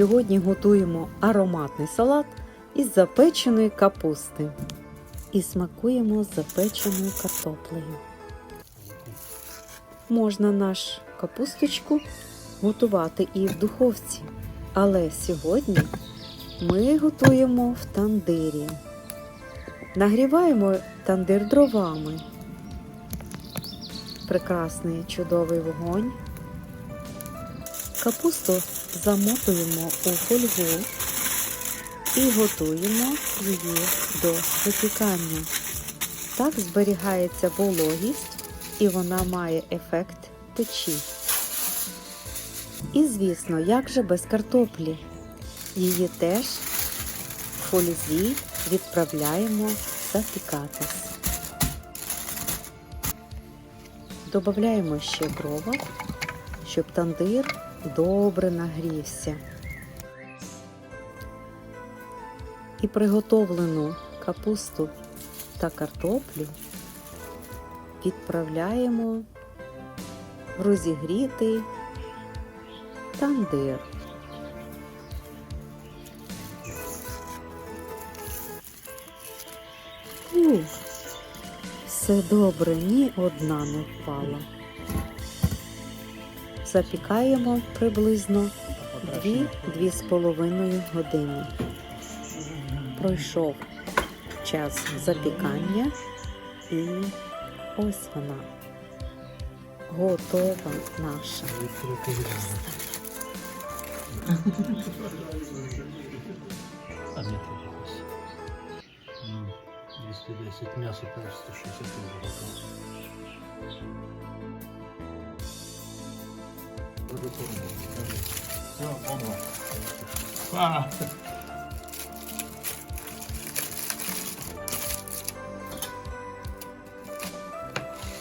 Сьогодні готуємо ароматний салат із запеченої капусти і смакуємо з запеченою картоплею. Можна наш капусточку готувати і в духовці, але сьогодні ми готуємо в тандирі. Нагріваємо тандир дровами. Прекрасний чудовий вогонь. Капусту замотуємо у фольгу і готуємо її до випікання. Так зберігається вологість і вона має ефект печі. І звісно, як же без картоплі? Її теж в фользі відправляємо запікатись. Додаємо ще дрова, щоб тандир добре нагрівся. І приготовлену капусту та картоплю відправляємо в розігрітий тандир. Ух, все добре, ні одна не впала. Запікаємо приблизно 2-2,5 години. Пройшов час запікання і ось вона. Готова наша. А якось. Ну, 210 м'ясо, теж 160 євро.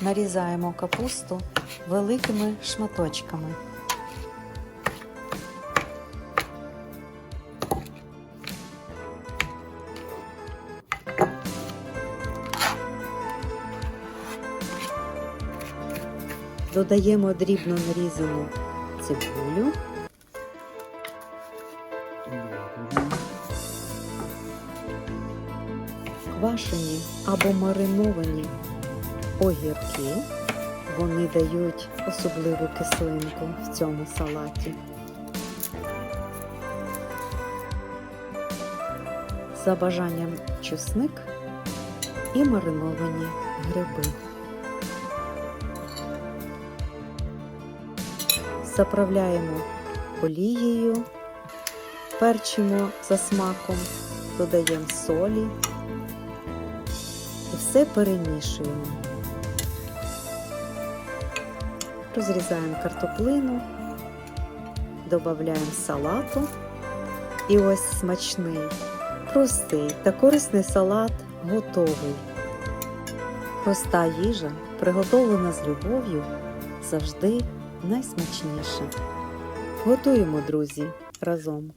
Нарізаємо капусту великими шматочками. Додаємо дрібно нарізану цибулю, квашені або мариновані огірки. Вони дають особливу кислинку в цьому салаті. За бажанням чесник і мариновані гриби. Заправляємо олією, перчимо за смаком, додаємо солі і все перемішуємо. Розрізаємо картоплину, додаємо салату. І ось смачний, простий та корисний салат готовий. Проста їжа, приготовлена з любов'ю, завжди найсмачніша. Готуємо, друзі, разом.